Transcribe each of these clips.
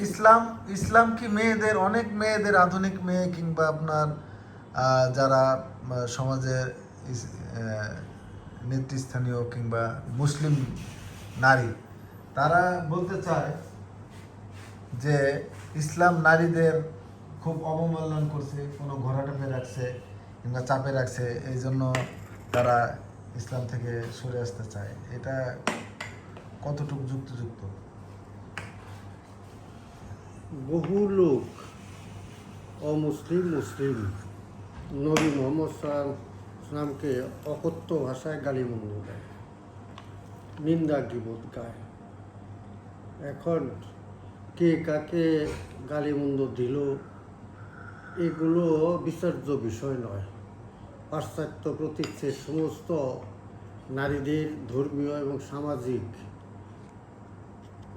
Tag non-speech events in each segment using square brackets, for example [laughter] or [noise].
ইসলাম ইসলাম কি মেয়েদের অনেক মেয়েদের আধুনিক মেয়ে কিংবা আপনার যারা আহ, নেতৃস্থানীয় কিংবা মুসলিম নারী তারা বলতে চায় যে ইসলাম নারীদের খুব অবমূল্যায়ন করছে কোনো ঘোরাটাপে রাখছে কিংবা চাপে রাখছে এই জন্য তারা ইসলাম থেকে সরে আসতে চায়। এটা কতটুকু যুক্তিযুক্ত? বহু লোক অমুসলিম, মুসলিম, নবী মোহাম্মদ সাল্লাম ইসলামকে অকথ্য ভাষায় গালিমন্দ দেয়, নিন্দা গিবোধ গায়। এখন কে কাকে গালিমন্দ দিল, এগুলো বিচার্য বিষয় নয়। পাশ্চাত্য প্রতীক্ষের সমস্ত নারীদের ধর্মীয় এবং সামাজিক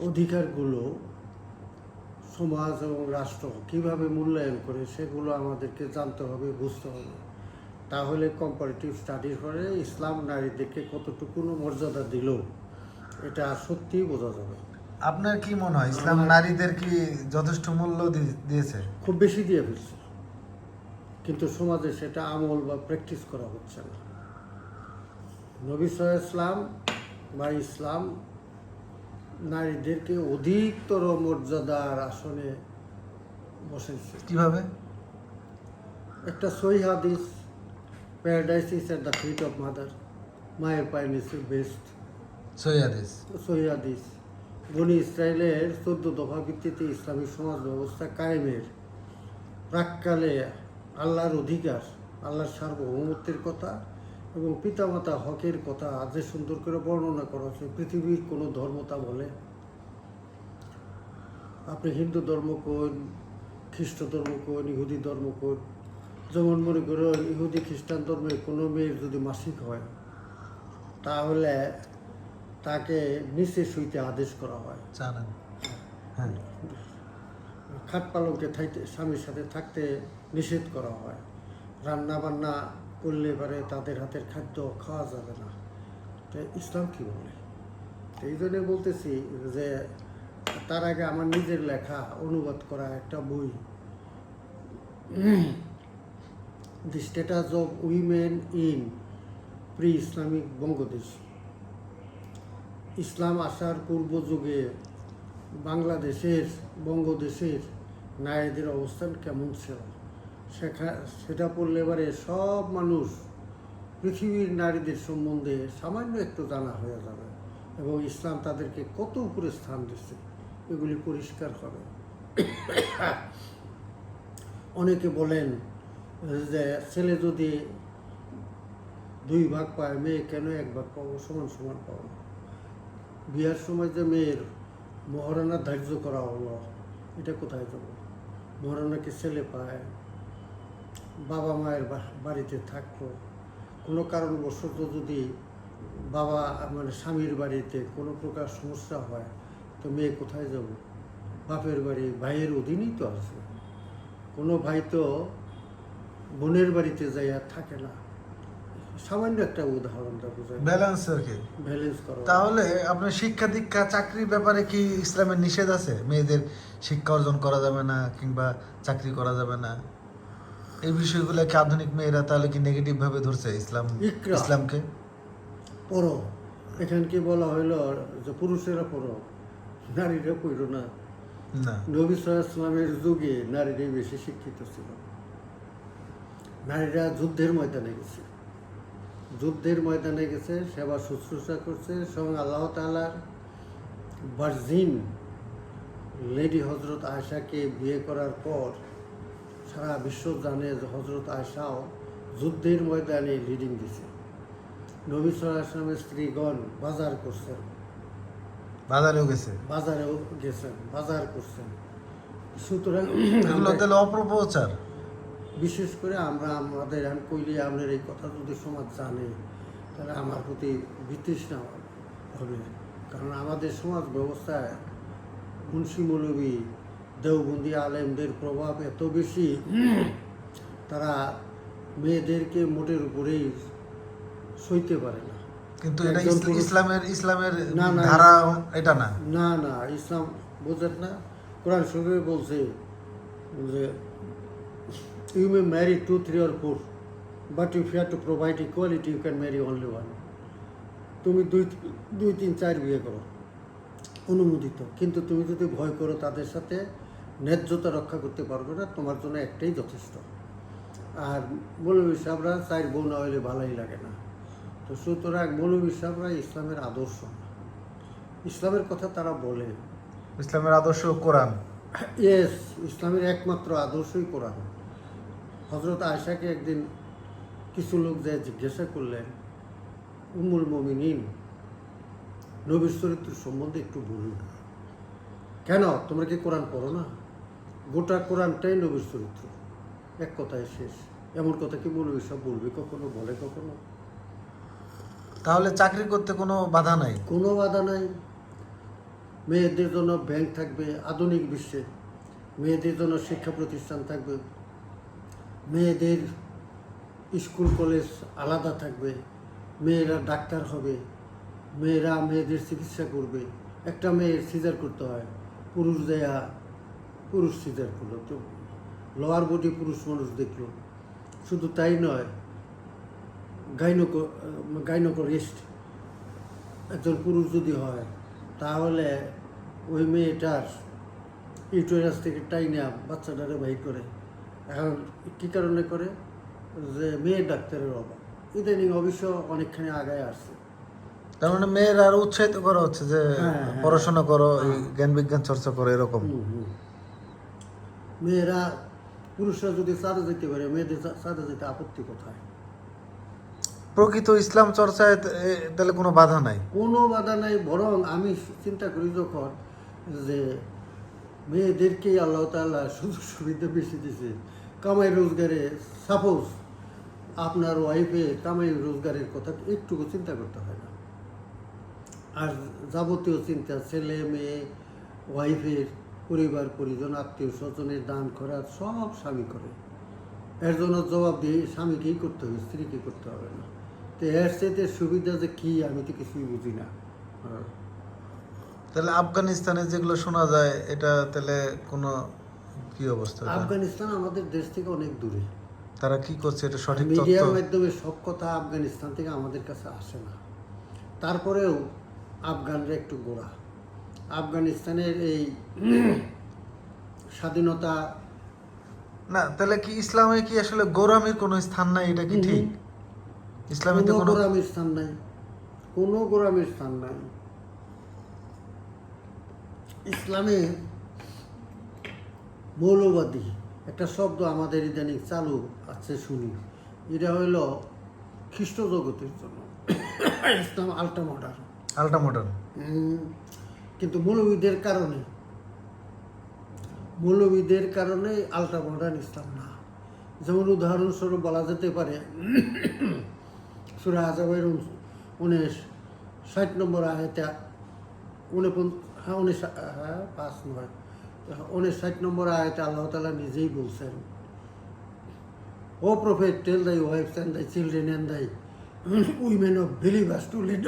অধিকারগুলো সমাজ এবং রাষ্ট্র কীভাবে মূল্যায়ন করে সেগুলো আমাদেরকে জানতে হবে বুঝতে হবে। তাহলে কম্পারেটিভ স্টাডির পরে ইসলাম নারীদেরকে কতটুকু মর্যাদা দিল এটা সত্যিই বোঝা যাবে। আপনার কি মনে হয় ইসলাম নারীদের কি যথেষ্ট মূল্য দিয়েছে? খুব বেশি দিয়ে ফেলছে। কিন্তু সমাজে সেটা আমল বা প্র্যাকটিস করা হচ্ছে না। নবী ইসলাম বা ইসলাম নারীদেরকে অধিকতর মর্যাদার আসনে বসেছে। কীভাবে? একটা সই হাদিস paradise is at the feet of mother মায়ের পায়ে নিচে বেস্ট। সৈয়াদিস সই হাদিস। বনি ইসরায়েলের চোদ্দ দফা ভিত্তিতে ইসলামী সমাজ ব্যবস্থা কায়েমের। প্রাককালে আল্লাহর অধিকার আল্লাহর সার্বভৌমত্বের কথা এবং পিতামাতা হকের কথা যে সুন্দর করে বর্ণনা করা হয়েছে পৃথিবীর কোনো ধর্ম তা বলে? আপনি হিন্দু ধর্ম কোন খ্রিস্ট ধর্ম কোন ইহুদি ধর্ম কোন? যেমন মনে করুন ইহুদি খ্রিস্টান ধর্মে কোনো মেয়ের যদি মাসিক হয় তাহলে তাকে নিচে শুইতে আদেশ করা হয়। জানেন। হ্যাঁ। খাট পালঙ্কে থাইতে স্বামীর সাথে থাকতে নিষেধ করা হয়। রান্না বান্না করলে পারে তাদের হাতের খাদ্য খাওয়া যাবে না। তো ইসলাম কি বলে? এই জন্যে বলতেছি যে, তার আগে আমার নিজের লেখা অনুবাদ করা একটা বই। The status of women in pre Islamic Bangadesh ইসলাম আসার পূর্ব যুগে বাংলাদেশের, বঙ্গদেশের নারীদের অবস্থান কেমন ছিল? সেখা, সেটা পড়লে এবারে সব মানুষ পৃথিবীর নারীদের সম্বন্ধে সামান্য একটু জানা হয়ে যাবে এবং ইসলাম তাদেরকে কত উপরে স্থান দিচ্ছে, এগুলি পরিষ্কার হবে। অনেকে বলেন যে ছেলে যদি দুই ভাগ পায়, মেয়ে কেন এক ভাগ পাবো? সমান সমান পাবো বিয়ার সময় যে মেয়ের মহারানা ধার্য করা হলো, এটা কোথায় যাব? মহারানাকে ছেলে পায় বাবা মায়ের বাড়িতে থাকতো কোনো কারণবশত যদি বাবা মানে স্বামীর বাড়িতে কোনো প্রকার সমস্যা হয় তো মেয়ে কোথায় যাব? বাপের বাড়ি ভাইয়ের অধীনই তো আছে। কোনো ভাই তো বোনের বাড়িতে যাই আর থাকে না। সামান্য একটা উদাহরণটা বোঝায় ব্যালেন্স আর কি? ব্যালেন্স করো। তাহলে আপনার শিক্ষা দীক্ষা চাকরির ব্যাপারে কি ইসলামের নিষেধ আছে? মেয়েদের শিক্ষা অর্জন করা যাবে না কিংবা চাকরি করা যাবে না? এই বিষয়গুলো কি আধুনিক মেয়েরা তাহলে কি নেগেটিভ ভাবে ধরছে ইসলাম ইসলামকে? পড়ো এখানে কি বলা হইল যে পুরুষেরা পড়ো নারীরা পড়ো না। নবী সাল্লামের যুগে নারীরাই বেশি শিক্ষিত ছিল। নারীরা যুদ্ধের ময়দানে গেছে। যুদ্ধের ময়দানে গেছে সেবা শুশ্রূষা করছে এবং আল্লাহ তালার ভার্জিন লেডি হজরত আয়সাকে বিয়ে করার পর সারা বিশ্ব জানে যে হজরত আয়সাও যুদ্ধের ময়দানে লিডিং দিছে। নবী আসলামের স্ত্রীগণ বাজার করছেন। বাজারেও গেছে? বাজারেও গেছেন বাজার করছেন। সুতরাং অপপ্রচার। বিশেষ করে আমরা আমাদের আমি কইলে আমাদের এই কথা যদি সমাজ জানে তাহলে আমার প্রতি বিতৃষ্ণা হবে। কারণ আমাদের সমাজ ব্যবস্থায় মুন্সি মৌলবী দেওবন্দি আলেমদের প্রভাব এত বেশি তারা মেয়েদেরকে মোটের উপরেই সইতে পারে না। কিন্তু এটা ইসলামের ইসলামের না, না, ধারা এটা না। না না ইসলাম বোঝেন না। কোরআন শরীফে বলছে যে you may marry two three or four but you fear to provide equality you can marry only one তুমি দুই দুই তিন চার বিয়ে করো অনুমোদিত। কিন্তু তুমি যদি ভয় করো তাদের সাথে ন্যায্যতা রক্ষা করতে পারবে না তোমার জন্য একটাই যথেষ্ট। আর মৌলবী সাহেবরা চার বউ না হইলে ভালোই লাগে না। তো সুতরাং মৌলবী সাহেবরা ইসলামের আদর্শ ইসলামের কথা তারা বলে। ইসলামের আদর্শ কোরআন। ইয়েস ইসলামের একমাত্র আদর্শই কোরআন। হজরত আয়সাকে একদিন কিছু লোক যে জিজ্ঞাসা করলেন উমুল মমিনিন নবীর চরিত্র সম্বন্ধে একটু বলুন। কেন? তোমরা কি কোরআন পড়ো না? গোটা কোরআনটাই নবীর চরিত্র। এক কথায় শেষ। এমন কথা কি বলবি সব বলবি কখনো বলে কখনো? তাহলে চাকরি করতে কোনো বাধা নাই? কোনো বাধা নাই। মেয়েদের জন্য ব্যাংক থাকবে আধুনিক বিশ্বে। মেয়েদের জন্য শিক্ষা প্রতিষ্ঠান থাকবে। মেয়েদের স্কুল কলেজ আলাদা থাকবে। মেয়েরা ডাক্তার হবে। মেয়েরা মেয়েদের চিকিৎসা করবে। একটা মেয়ের সিজার করতে হয়। পুরুষ দেয়া পুরুষ সিজার করল তো লোয়ার বডি পুরুষ মানুষ দেখল। শুধু তাই নয় গাইনোকো গাইনোকোরিস্ট একজন পুরুষ যদি হয় তাহলে ওই মেয়েটার ইউটেরাস থেকে টাইনা বাচ্চাটারে বাইর করে। এখন কী কারণে করে? যে মেয়ে ডাক্তারের অভাব। ইদানিং অবশ্য অনেকখানি আগায় আসছে। তার মানে মেয়ের আর উৎসাহিত করা হচ্ছে যে হ্যাঁ, হ্যাঁ। পড়াশোনা করো এই জ্ঞান বিজ্ঞান চর্চা করো এরকম। মেয়েরা পুরুষরা যদি চাঁদে যেতে পারে মেয়েদের চাঁদে যেতে আপত্তি কোথায়? প্রকৃত ইসলাম চর্চায় তাহলে কোনো বাধা নাই? কোনো বাধা নাই বরং আমি চিন্তা করি যখন যে মেয়েদেরকেই আল্লাহ তাআলা সুযোগ সুবিধা বেশি দিছে। কামাই রোজগারে সাপোজ আপনার ওয়াইফে কামাই রোজগারের কথা একটুকু চিন্তা করতে হয় না। আর যাবতীয় চিন্তা ছেলে মেয়ে ওয়াইফের পরিবার পরিজন আত্মীয় স্বজনের দান করার সব স্বামী করে। এর জন্য জবাব দিয়ে স্বামীকেই করতে হবে স্ত্রীকে করতে হবে না। তো এর চাইতে সুবিধা যে কি আমি তো কিছুই বুঝি না। তাহলে আফগানিস্তানে যেগুলো শোনা যায় এটা তাহলে কোনো কি অবস্থা আফগানিস্তান আমাদের দেশ থেকে অনেক দূরে। তারা কি করছে? এটা সঠিক মিডিয়ার মাধ্যমে সব কথা আফগানিস্তান থেকে আমাদের কাছে আসে না। তারপরেও আফগানরা একটু গোড়া। আফগানিস্তানের এই স্বাধীনতা না তাহলে কি ইসলামে কি আসলে গোরামির কোনো স্থান নাই? এটা কি ঠিক? ইসলামীতে কোনো কোনো গোরামের স্থান নাই। কোনো গোরামের স্থান নাই। ইসলামে মৌলবাদী একটা শব্দ আমাদের ইদানিং চালু আছে শুনি। এটা হইল খ্রিস্ট জগতের জন্য। ইসলাম আল্টা মডার্ন আলটা মডার্ন মৌলবীদের কারণে। মৌলবীদের কারণে আল্ট্রা মডার্ন ইসলাম না। যেমন উদাহরণস্বরূপ বলা যেতে পারে, সুরা আজাবের উনিশ, ষাট নম্বর আয়তা উনপন হ্যাঁ উনিশ হ্যাঁ পাঁচ নয়। উনিশ, ষাট নম্বর আয়তে আল্লাহ তালা নিজেই বলছেন, O prophet tell thy wives and thy children and thy women of believers to lead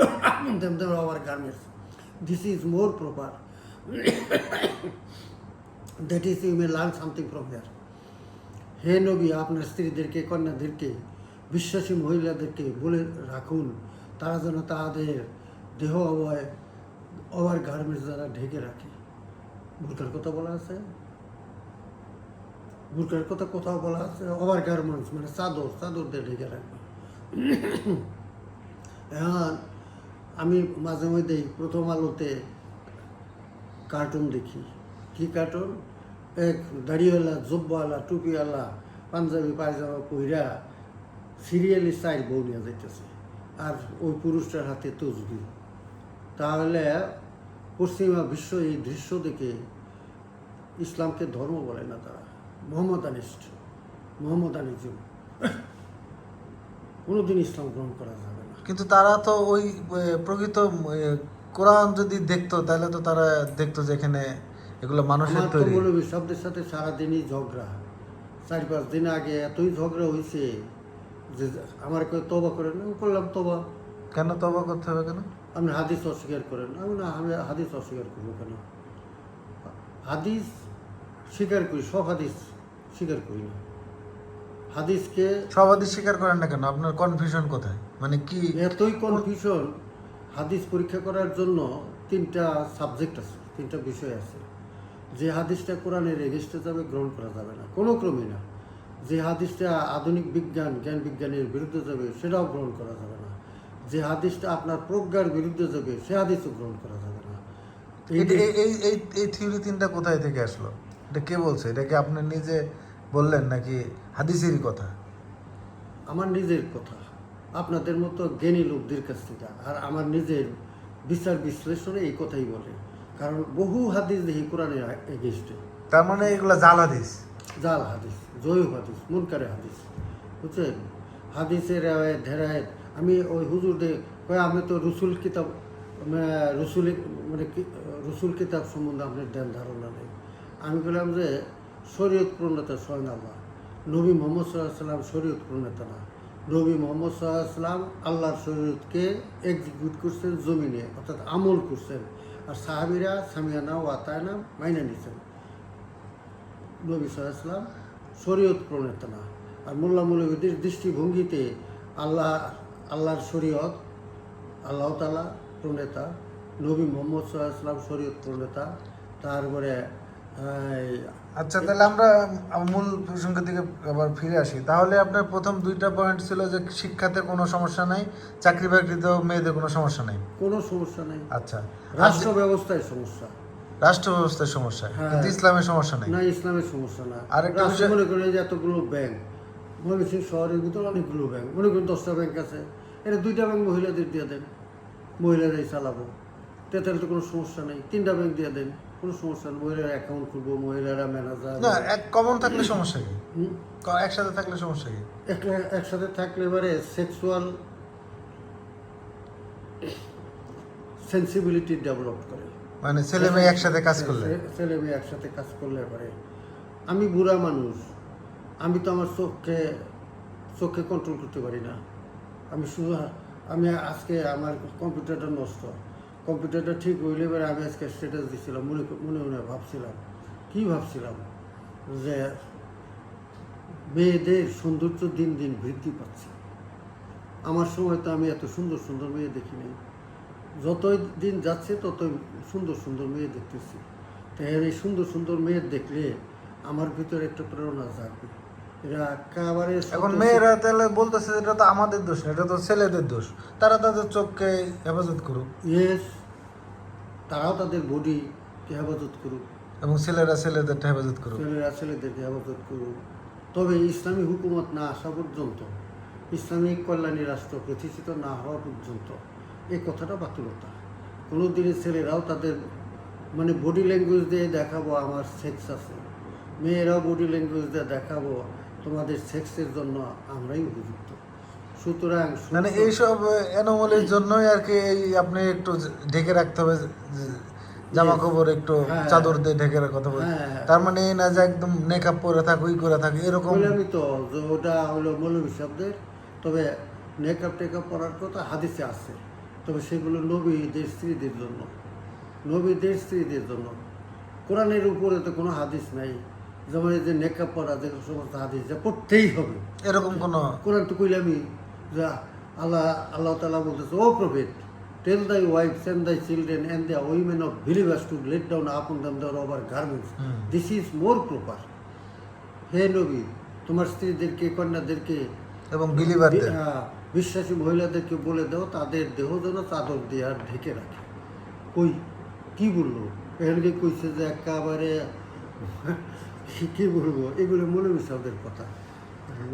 them them our garments this is more proper that is you may learn something from here হে নবী আপনার স্ত্রীদেরকে কন্যাদেরকে বিশ্বাসী মহিলাদেরকে বলে রাখুন তারা যেন তাদের দেহ অবয় ওভার গার্মেন্টস দ্বারা ঢেকে রাখে বুরকার কথা বলা আছে বুরকার কথা কোথাও বলা আছে ওভার গার্মেন্টস মানে চাদর চাদর দিয়ে ঢেকে রাখবে এখন আমি মাঝে মধ্যেই প্রথম আলোতে কার্টুন দেখি। কি কার্টুন এক দাড়িওয়ালা জব্বাওয়ালা টুপিওয়ালা, পাঞ্জাবি, পায়জামা পইরা সিরিয়ালি সাইড বউ নিয়ে যাইতেছে। আর ওই পুরুষটার হাতে তসবি। তাহলে পশ্চিমা বিশ্ব এই দৃশ্য দেখে ইসলামকে ধর্ম বলে না তারা। মোহাম্মদানিস্ট মোহাম্মদানিজম কোনোদিন ইসলাম গ্রহণ করা না। কিন্তু তারা তো ওই প্রকৃত কোরআন যদি দেখতো তাহলে তো তারা দেখতো যে এখানে এগুলো মানুষের তৈরি। শব্দের সাথে সারাদিনই ঝগড়া। চার পাঁচ দিন আগে এতই ঝগড়া হয়েছে যে আমার কেউ তবা করেন করলাম তবা কেন তবা করতে হবে কেন? আপনি হাদিস অস্বীকার করেন আমি না আমি হাদিস অস্বীকার করব কেন? হাদিস স্বীকার করি সব হাদিস স্বীকার করি না। হাদিসকে সব হাদিস স্বীকার করেন না কেন? আপনার কনফিউশন কোথায়? মানে কি? এতই কনফিউশন হাদিস পরীক্ষা করার জন্য তিনটা সাবজেক্ট আছে তিনটা বিষয় আছে। যে হাদিসটা কোরআনের এগেস্টে যাবে গ্রহণ করা যাবে না। কোনো ক্রমে না। যে হাদিসটা আধুনিক বিজ্ঞান জ্ঞান বিজ্ঞানের বিরুদ্ধে যাবে সেটাও গ্রহণ করা যাবে না। যে হাদিসটা আপনার প্রজ্ঞার বিরুদ্ধে যাবে সে হাদিসও গ্রহণ করা যাবে না। এই এই এই থিওরি তিনটা কোথায় থেকে আসলো? এটা কে বলছে? এটা কি আপনি নিজে বললেন নাকি হাদিসেরই কথা? আমার নিজের কথা। আপনাদের মতো জ্ঞানী লোকদের কাছ থেকে। আর আমার নিজের বিচার বিশ্লেষণে এই কথাই বলে। কারণ বহু হাদিস দেখি কোরআনের এগেস্টে তার মানে এগুলা জাল হাদিস? জাল হাদিস জয়ু হাদিস মুনকারে হাদিস। বুঝছেন? হাদিসের রেওয়ায়ত ধেরায়ত আমি ওই হুজুরদের কয় আমি তো রসুল কিতাব রসুল মানে কি- রসুল কিতাব সম্বন্ধে আপনার ধ্যান ধারণা নেই। আমি বললাম যে শরীয়ত প্রণেতা স্বয়ং আল্লাহ। নবী মোহাম্মদ সাল্লাহ সাল্লাম শরীয়ত প্রণেতা না। নবী মোহাম্মদ সাল্লাম আল্লাহর শরীয়তকে এক্সিকিউট করছেন জমিনে, অর্থাৎ আমল করছেন। আর সাহাবিরা সামিয়ানা ওয়াতায়না মাইনা নিছেন। নবী সাল্লাম শরীয়ত প্রণেতা না আর মোল্লা মৌলবীদের দৃষ্টিভঙ্গিতে আল্লাহ, আল্লাহর শরীয়ত, আল্লাহ তালা প্রণেতা, নবী মোহাম্মদ সাল্লাম শরীয়ত প্রণেতা। তারপরে আচ্ছা তাহলে আমরা মূল প্রসঙ্গের দিকে আবার ফিরে আসি। তাহলে আপনার প্রথম দুইটা পয়েন্ট ছিল যে শিক্ষাতে কোনো সমস্যা নাই চাকরি বাকরিতেও মেয়েদের কোনো সমস্যা নাই? কোনো সমস্যা নেই। আচ্ছা। রাষ্ট্র ব্যবস্থায় সমস্যা। রাষ্ট্র ব্যবস্থার সমস্যা? হ্যাঁ। কিন্তু ইসলামের সমস্যা নেই? না ইসলামের সমস্যা না। রাষ্ট্র বিষয়- মনে করেন যে এতগুলো ব্যাংক ময়মনসিংহ শহরের ভিতরে অনেকগুলো ব্যাংক মনে করেন দশটা ব্যাংক আছে। এটা দুইটা ব্যাংক মহিলাদের দিয়ে দেন। মহিলারাই চালাবো। তাহলে তো কোনো সমস্যা নেই। তিনটা ব্যাংক দিয়ে দেন। কোনো সমস্যা মহিলারা অ্যাকাউন্ট খুলবো মহিলারা ম্যানেজার না এক কমন থাকলে সমস্যা কি? একসাথে থাকলে সমস্যা কি? একসাথে থাকলে এবারে সেক্সুয়াল সেন্সিবিলিটি ডেভেলপ করে। মানে ছেলে মেয়ে একসাথে কাজ করলে? ছেলে মেয়ে একসাথে কাজ করলে পারে আমি বুড়া মানুষ আমি তো আমার চোখকে চোখকে কন্ট্রোল করতে পারি না। আমি শুধু আমি আজকে আমার কম্পিউটারটা নষ্ট। কম্পিউটারটা ঠিক হইলে এবারে আমি আজকে স্ট্যাটাস দিছিলাম, মনে মনে মনে ভাবছিলাম। কি ভাবছিলাম? যে মেয়েদের সৌন্দর্য দিন দিন বৃদ্ধি পাচ্ছে। আমার সময় তো আমি এত সুন্দর সুন্দর মেয়ে দেখিনি যতই দিন যাচ্ছে, ততই সুন্দর সুন্দর মেয়ে দেখতেছি। তাই এই সুন্দর সুন্দর মেয়ে দেখলে আমার ভিতরে একটা প্রেরণা জাগবে। এখন মেয়েরা তাহলে বলতেছে এটা তো আমাদের দোষ না এটা তো ছেলেদের দোষ। তারা তাদের চোখকে হেফাজত করুক। ইয়েস তারাও তাদের বডিকে হেফাজত করুক। এবং ছেলেরা ছেলেদের হেফাজত করুক। ছেলেরা ছেলেদেরকে হেফাজত করুক। তবে ইসলামী হুকুমত না আসা পর্যন্ত ইসলামিক কল্যাণী রাষ্ট্র প্রতিষ্ঠিত না হওয়া পর্যন্ত এই কথাটা বাতুলতা কোনো দিনের ছেলেরাও তাদের মানে বডি ল্যাঙ্গুয়েজ দিয়ে দেখাবো আমার সেক্স আছে। মেয়েরাও বডি ল্যাঙ্গুয়েজ দিয়ে দেখাবো তোমাদের সেক্সের জন্য আমরাই উপযুক্ত। সুতরাং মানে এইসব অ্যানোমালির জন্যই আর কি এই আপনি একটু ঢেকে রাখতে হবে জামা কাপড় একটু হ্যাঁ। চাদর দিয়ে ঢেকে রাখতে হবে হ্যাঁ। তার মানে এই না যে একদম মেকআপ পরে থাক ওই করে থাক এরকম বললামই তো যে ওটা হলো মৌলবী শব্দের তবে মেকআপ টেকআপ পরার কথা হাদিসে আছে। তবে সেগুলো নবীদের স্ত্রীদের জন্য। নবীদের স্ত্রীদের জন্য। কোরআনের উপরে তো কোনো হাদিস নাই। যেমন যে মেকআপ করা যে সমস্ত হাদিস যা পড়তেই হবে। এরকম কোনো কোরআন তো কইলামই যে আল্লাহ আল্লাহ তালা বলতেছে O prophet tell thy wife send thy children and the women of believers to let down upon them their over garments this is more proper হে নবী তোমার স্ত্রীদেরকে কন্যাদেরকে এবং বিলিভারদের বিশ্বাসী মহিলাদেরকে বলে দাও তাদের দেহ যেন চাদর দিয়ে আর ঢেকে রাখে। কই কি বলল? এখানে কইছে যে একেবারে কি বলব? এগুলো সাহেবের কথা।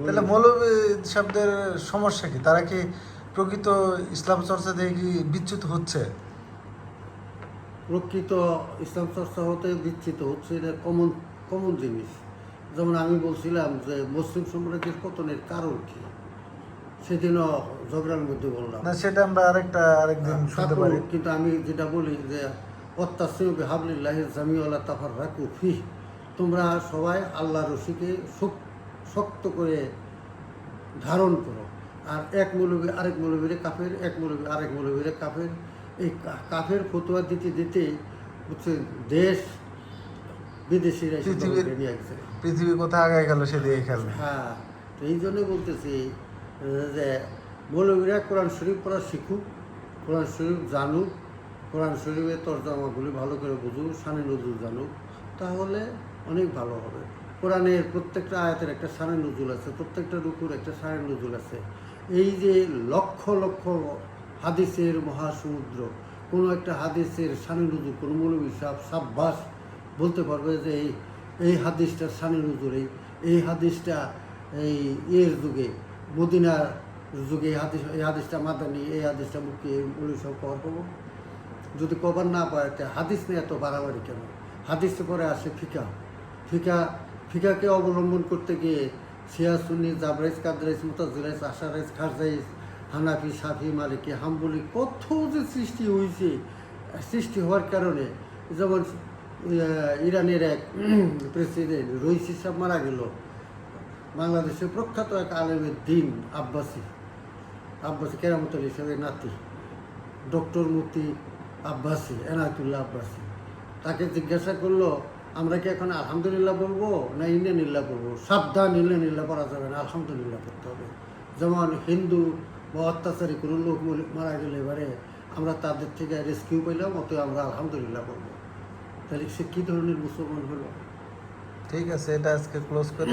তাহলে মৌলবী শব্দের সমস্যা কি? তারা কি প্রকৃত ইসলাম চর্চা থেকে কি বিচ্যুত হচ্ছে? প্রকৃত ইসলাম চর্চা হতে বিচ্ছিত হচ্ছে এটা কমন কমন জিনিস। যেমন আমি বলছিলাম যে মুসলিম সাম্রাজ্যের পতনের কারণ কি? সেদিনও ঝগড়ার মধ্যে বললাম না সেটা আমরা আরেকটা আরেকদিন শুনতে পারি। কিন্তু আমি যেটা বলি যে অত্যাশ্রী হাবলিল্লাহ জামিউল্লাহ তাফার রাখু ফি তোমরা সবাই আল্লাহ রশিকে শক্ত করে ধারণ করো। আর এক মৌলবী আরেক মৌলবীরে কাফের এক মৌলবী আরেক মৌলবীরে কাফের। এই কাফের ফতুয়া দিতে দিতে হচ্ছে দেশ বিদেশিরা পৃথিবী কোথায় আগায় গেল খেলবে। হ্যাঁ তো এই জন্য বলতেছি যে মৌলবীরা কোরআন শরীফ পড়া শিখুক কোরআন শরীফ জানুক কোরআন শরীফের তর্জমাগুলি ভালো করে বুঝুক সানি নজরুল জানুক তাহলে অনেক ভালো হবে। কোরআনের প্রত্যেকটা আয়াতের একটা সানি নজরুল আছে, প্রত্যেকটা রুকুর একটা সানি নজরুল আছে। এই যে লক্ষ লক্ষ হাদিসের মহাসমুদ্র, কোনো একটা হাদিসের সানি নজরুল কোনো মৌলবী সাহ সাব্বাস বলতে পারবে যে এই এই হাদিসটা সানি নজরুল এই এই হাদিসটা এই ইয়ের যুগে, মদিনার যুগে এই হাদিস, এই হাদিসটা মাদানি, এই হাদিসটা মুখে মৌলী সব কভার পাবো। যদি কভার না তা হাদিস নিয়ে এত বাড়াবাড়ি কেন? হাদিস পরে আসে ফিকা ফিকা, ফিকাকে অবলম্বন করতে গিয়ে শিয়া সুন্নি জাবরাইজ কাদরাইজ মুতাজিরাইজ আশারাইজ খারজাইজ হানাফি, সাফি, মালিকি, হাম্বলি কত যে সৃষ্টি হয়েছে সৃষ্টি হওয়ার কারণে যেমন ইরানের এক [clears throat] প্রেসিডেন্ট রইসি সাহেব মারা গেল। বাংলাদেশের প্রখ্যাত এক আলেমের দিন, আব্বাসী। আব্বাসী কেরামত আলী সাহেবের নাতি। ডক্টর মুফতি আব্বাসী, এনায়তুল্লাহ আব্বাসী। তাকে জিজ্ঞাসা করল আমরা কি এখন আলহামদুলিল্লাহ বলব না ইন্ডিয়ানিল্লাহ বলব সাবধান ইন্ডিয়ানিল্লাহ করা যাবে না, আলহামদুলিল্লাহ করতে হবে। যেমন হিন্দু বা অত্যাচারী কোনো লোক মারা গেলে এবারে আমরা তাদের থেকে রেস্কিউ পাইলাম অত আমরা আলহামদুলিল্লাহ করব। তাহলে সে কী ধরনের মুসলমান হলো? ঠিক আছে, এটা আজকে ক্লোজ করি